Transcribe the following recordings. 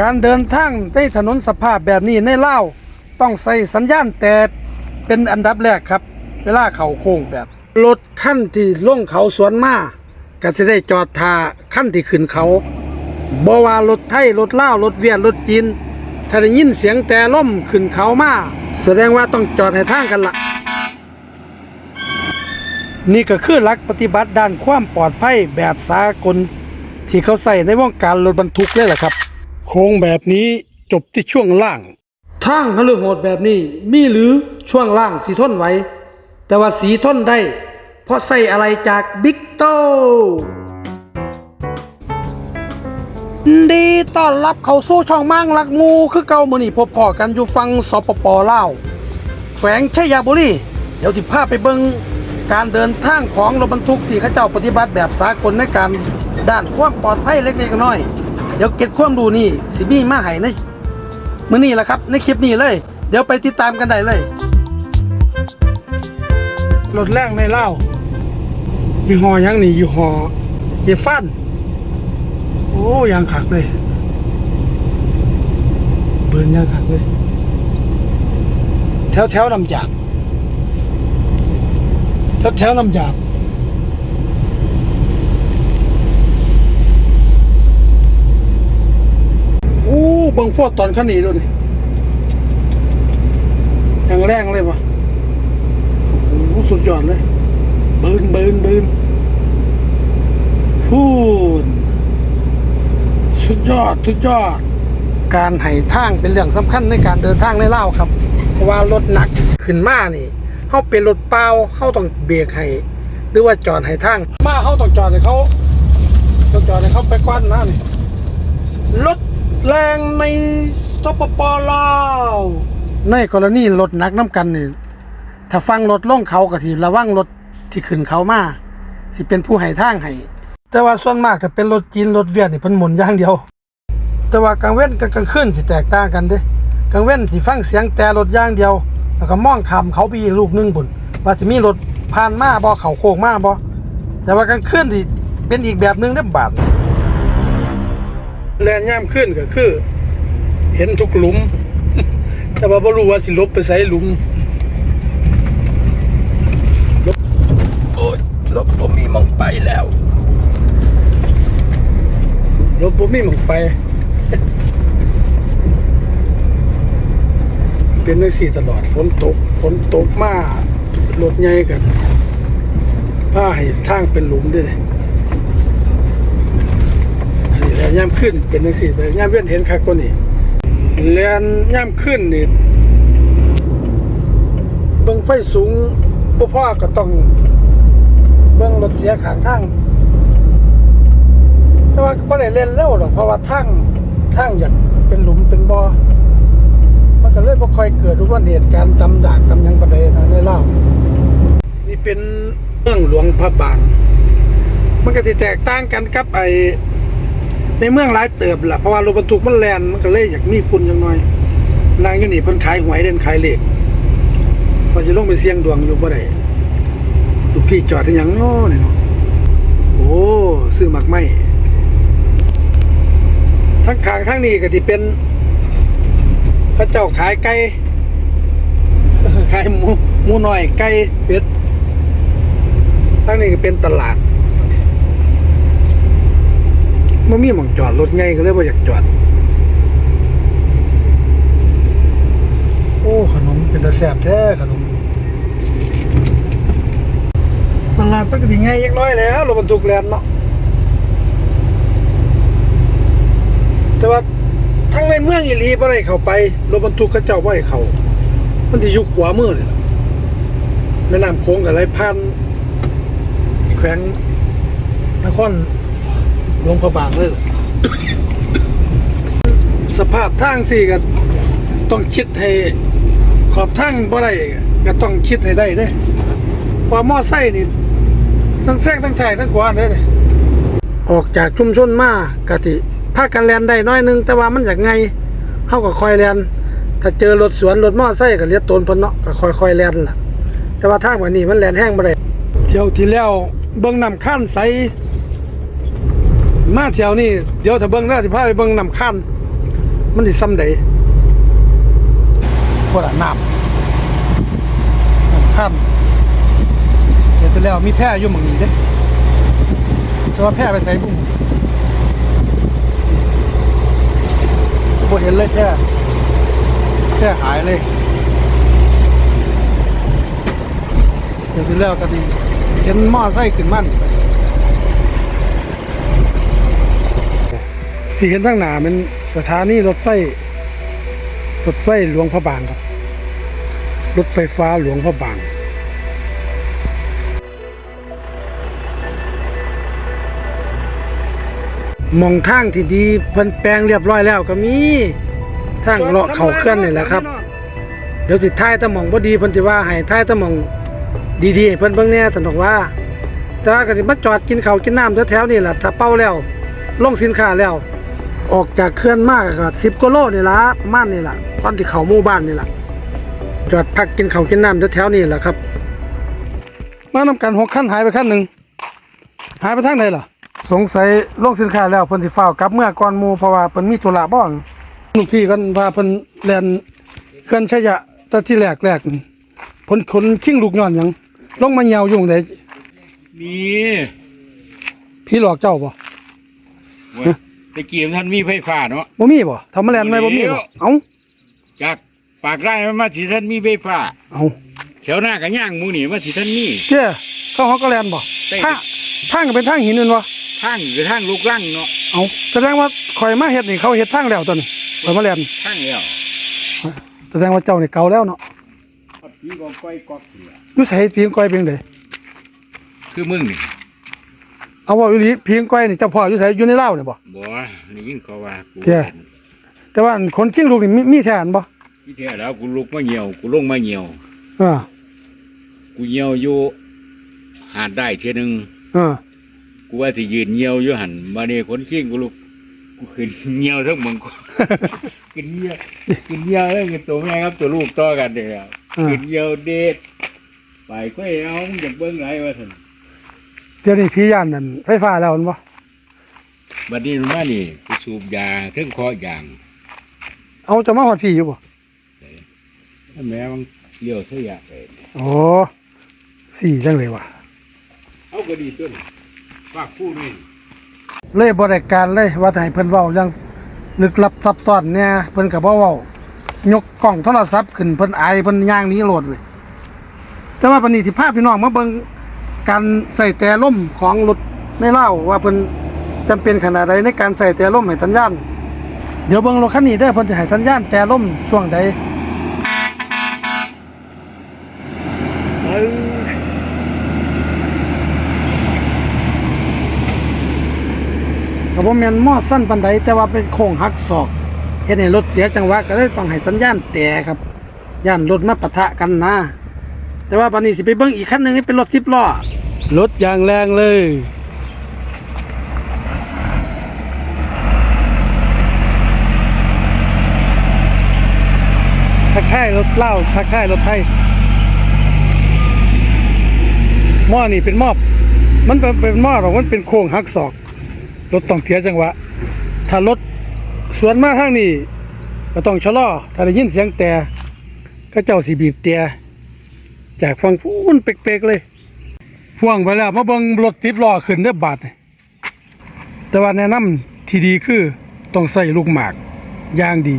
การเดินทางในถนนสภาพแบบนี้ในเล่าต้องใส่สัญญาณแต่เป็นอันดับแรกครับ เวลาเขาโค้งแบบรถขั้นที่ล่งเขาสวนมาก็จะได้จอดทาขั้นที่ขึ้นเขาบว่ารถไทยรถเลารถเวียดรถจีนถ้าได้ยินเสียงแต่ล่มขึ้นเขามาแสดงว่าต้องจอดให้ทางกันละนี่ก็คือหลักปฏิบัติด้านความปลอดภัยแบบสากล ที่เขาใส่ในวงการรถบรรทุกเลยแหละครับ โค้งแบบนี้จบที่ช่วงล่างทางฮลือโหดแบบนี้มีหรือช่วงล่างสีทนไหวแต่ว่าสีทนได้ เพราะใส่อะไรจากบิ๊กโต ดีต้อนรับเข้าสู่ช่องมั่งลักงูคือเก่ามือนี่พบพอกันอยู่ฟังสปปเล่าวแขวงชัยบุรีเดี๋ยวที่พาไปเบิงการเดินทางของรถบรรทุกที่เขาเจ้าปฏิบัติแบบสากลในการด้านความปลอดภัยเล็กๆน้อยๆ เดี๋ยวเก็บความดูนี่สิมีมาให้ในมือนี่แหละครับ ในคลิปนี้เลย เดี๋ยวไปติดตามกันได้เลยรถแรกในเล่ายี่ห้อยังนี่ยี่ห้อเจฟัน โอ้ยางขักเลยเบิร์นยางขักเลย แถวแถวนำจากแถวแถวนำจากโอ้ เบังฟอดตอนขันนี้ด้วยนี่อย่างแรงเลยวะโอ้โหสุดยอดเลยเบิร์นเบิร์นเบิร์นพูนสุดยอดสุดยอด การให้ทางเป็นเรื่องสำคัญในการเดินทางในเล่าวครับ เพราะว่ารถหนักขึ้นมานี่เฮาเป็นรถเปล่าเฮาต้องเบรกให้หรือว่าจอดให้ทาง มาเฮาต้องจอดให้เขาต้องจอดให้เขาไปก่อนนะนี่รถ แรงในสปปลาวในกรณีรถหนักน้ำกันนี่ถ้าฟังรถล่องเขาก็สิระวังรถที่ขึ้นเขามาสิเป็นผู้ให้ทางให้แต่ว่าส่วนมากถ้าเป็นรถจีนรถเวียดนี่เพิ่นหมุนอย่างเดียว แต่ว่ากลางเว้นกับกลางคืนสิแตกต่างกันเด้กลางเว้นสิฟังเสียงแต่รถอย่างเดียว แล้วก็มองข้ามเขาไปอีกลูกหนึงพุ่นว่าจะมีรถผ่านมาบ่เขาโค้งมาบ่แต่ว่ากลางคืนที่เป็นอีกแบบหนึงได้บาด แลนย่ามขึ้นก็คือ เห็นทุกหลุม แต่ว่าบ่รู้ว่าสิลบไปใส่หลุมลบโอ้ยลบบ่มีหมองไปแล้วรถผมมีหมองไป เป็นในสี่ตลอดฝนตกฝนตกมารถใหญ่กันผ้าให้ทางเป็นหลุมด้วยเลยอันนี้ แล้วย่ำขึ้นเป็นในสี่แต่ย่ำเว้นเห็นคักก็นี่แลนย่ำขึ้นนี่เบิ่งไฟสูงบ่พ่อก็ต้องเบิ่งรถเสียขางทางแต่ว่าก็ไม่ได้เล่นเร็วหรอกเพราะว่าทั้งทั้งอยากเป็นหลุมเป็นบ่อมันก็เลยบ่ค่อยเกิดอุบัติเหตุการณ์ตำดากตำหยังปานใดนะในเล่าวนี่เป็นเมืองหลวงพระบาง มันก็สิแตกต่างกันกับไอ้ ในเมืองหลายเติบละเพราะว่ารถบรรทุกมันแลนมันก็เลยอยากมีฝุ่นจังหน่อยนางอยู่นี่เพิ่นขายหวยเด่นขายเลขว่าสิลงไปเสี่ยงดวงอยู่บ่ได้ลูกพี่จอดที่หยังนาะนี่เนาะโอ้ซื้อหมักไหมทั้งขางทั้งนี้ก็ที่เป็นพระเจ้าขายไก่ขายหมูหมูน้อยไก่เป็ดทั้งนี้ก็เป็นตลาด มันมีหมองจอดรถไงก็เลยว่าอยากจอด โอ้ ขนมเป็นตะแสบแท้ขนม ตลาดปกติไงยักน้อยแล้วรถบรรทุกแลนเนาะแต่ว่าทั้งในเมืองอีหลีบ่ได้เข้าไปรถบรรทุกเขาเจ้าบ่ให้เข้ามันสิอยู่ขวามือนี่ล่ะแม่น้ำโค้งกับไหลผ่านแขวงนคร หลวงพระบางเลย สภาพทางสิก็ต้องคิดให้ ขอบทางบ่ได้ก็ต้องคิดให้ได้เด้เพราะมอไซค์นี่ทั้งแซงทั้งถ่ายทั้งขวาเด้ออกจากชุมชนมากะทิพากันแลนได้น้อยนึง แต่ว่ามันอยากไงเฮาก็คอยแลนถ้าเจอรถสวนรถมอไซค์ก็เลียดตนเพิ่นเนาะก็ค่อยๆแลนล่ะ แต่ว่าทางวันนี้มันแลนแห้งบ่ได้เที่ยวที่แล้วเบิ่งน้ำคันใส มาเที่ยวนี้เดี๋ยวถ้าเบิ่งแล้วสิพาไปเบิ่งน้ำคันมันสิซ้ำใดพวกน้ำน้ำขั้นเสร็จไปแล้วมีแพร่อยู่หม่องนี้เด้แต่ว่าแพร่ไปใส่บุ้งบ่เห็นเลยแพร่แพร่หายเลยเสร็จไปแล้วก็ดีเห็นหม้อไส้ขึ้นมานี่ ที่เห็นทั้งหน้ามันสถานีรถไฟรถไฟหลวงพระบางครับ รถไฟฟ้าหลวงพระบางมองทางที่ดีเพิ่นแปลงเรียบร้อยแล้วก็มีทางเลาะเขาเคลื่อนนี่แหละครับ เดี๋ยวสิท้ายตะหมองบ่ดีเพิ่นสิว่าให้ท้ายตะหมองดีๆเพิ่นเบิ่งแน่สนอกว่าแต่ก็สิมาจอดกินข้าวกินน้ำแถวๆนี่แหละถ้าเป้าแล้วลงสินค้าแล้ว ออกจากเคลื่อนมากก็10กิโลนี่ล่ะประมาณนี่ล่ะก่อนที่เข้าหมู่บ้านนี่ล่ะจอดพักกินข้าวกินน้ำแถวๆนี่แหละครับมานำกันหกขั้นหายไปขั้นหนึ่งหายไปทางไหนล่ะ สงสัยลงสินค้าแล้วเพิ่นสิฟ้าวกลับเมื่อก่อนหมู่เพราะว่าเพิ่นมีธุระบ้างลูกพี่กันพาเพิ่นแล่นเคลื่อนชยะแต่ที่แรกแรกนี่เพิ่นขนขิ้งลูกย้อนหยังลงมาเหี่ยวอยู่ไดมีพี่หลอกเจ้าบ่เว้ย ตะกี้ท่านมีไฟฟ้าเนาะบ่มีบ่ทำมาแล่นไหมบ่มีบ่เอ้าจากปากไร่มันมาสิท่านมีไฟฟ้าเอ้าแถวหน้าก็ย่างหมูนี่มาสิท่านมีเจ้เข้าฮอกก็แล่นบ่ใช่ทางทางก็เป็นทางหินนั่นบ่ทางหรือทางลูกลังเนาะเอ้าแสดงว่าข่อยมาเฮ็ดนี่เขาเฮ็ดทางแล้วตัวนี้ข่อยมาแล่นทางแล้วแสดงว่าเจ้านี่เก่าแล้วเนาะพี่ก็ก้อยกอกเสืออยู่ไสพีงก้อยเพียงใดคือมึงนี่ เอาว่าอยู่นี่พีงก้อยนี่เจ้าพ่ออยู่ไสอยู่ในลาวนี่บ่ บ่นี่ยินเขาว่ากูเจ้แต่ว่าอันคนชิงลูกนี่มีมีแท้อันบ่พี่เท่าแล้วกูลุกมาเหี่ยวกูลงมาเหี่ยว เออกูเหี่ยวอยู่หาดได้เทียหนึงเออกูว่าสิยืนเหี่ยวอยู่หันมาเนี่ยคนขี้งกูลุกกูขึ้นเหี่ยวทั้งมึงกูกินเหี่ยวกินเหี่ยวแล้วกินตัวแม่ครับตัวลูกต่อกันเด้อครับเออกินเหี่ยวเด็ดไปก็เอามึงอยากเบิ่งไรวะท่าน เดี๋ยวนี้พี่ย่านนั่นไฟฟ้าแล้วอันบ่บัดนี้รู้มานี่กูสูบยาเทิงคอยางเอาจะมาฮอดพี่อยู่บ่ถ้าแม่มันเลี้ยวเสียไปโอ้สี่จังเลยวะเอาก็ดีต้นฝากผู้นี่เลยบ่ได้การเลยว่าจะให้เพิ่นเว้าเรื่องลึกลับซับซ้อนเนี่ยเพิ่นก็บ่เว้ายกกล้องโทรศัพท์ขึ้นเพิ่นอายเพิ่นย่างหนี้โลดเว้ยแต่ว่าปานนี้สิพาพี่น้องมาเบิ่ง การใส่แต่ล่มของรถในเลาว่าเพิ่นจำเป็นขนาดใดในการใส่แต่ล่มให้สัญญาณเดี๋ยวเบิ่งรถคันนี้เด้เพิ่นจะให้สัญญาณแต่ล่มช่วงใดก็บ่แม่นมอสั้นปานใดแต่ว่าเป็นโค้งหักศอกเฮ็ดให้รถเสียจังหวะก็เลยต้องให้สัญญาณแต่ครับ ย่านรถมาปะทะกันนะ แต่ว่าปานนี้สิไปเบิ่งอีกคันหนึ่งนี่เป็นรถ10ล้อรถอย่างแรงเลยทักทายรถเล่าทักทายรถไทยหม้อนี่เป็นหม้อมันเป็นเป็นหม้อหรอกมันเป็นโค้งหักศอก รถต้องเสียจังหวะ ถ้ารถสวนมาทางนี้ก็ต้องชะลอถ้าได้ยินเสียงแต่ก็เจ้าสีบีบแต่ จากฟังพูนเป๊กๆเลยพ่วงไปแล้วมาเบิงรถติดล้อขึ้นได้อบาทแต่ว่าแนะนำที่ดีคือต้องใส่ลูกหมากย่างดี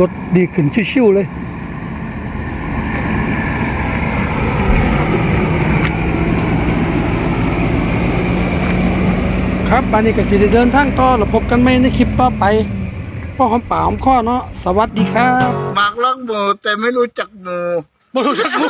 รถดีขึ้นชิวๆเลย ครับบานนี้ก็สิเดินทางต่อแล้วพบกันใหม่ในคลิปต่อไป พ่อหอมป่าหอมข้อเนาะสวัสดีครับ หมากลักหมูแต่ไม่รู้จักหมูบ่รู้จักกู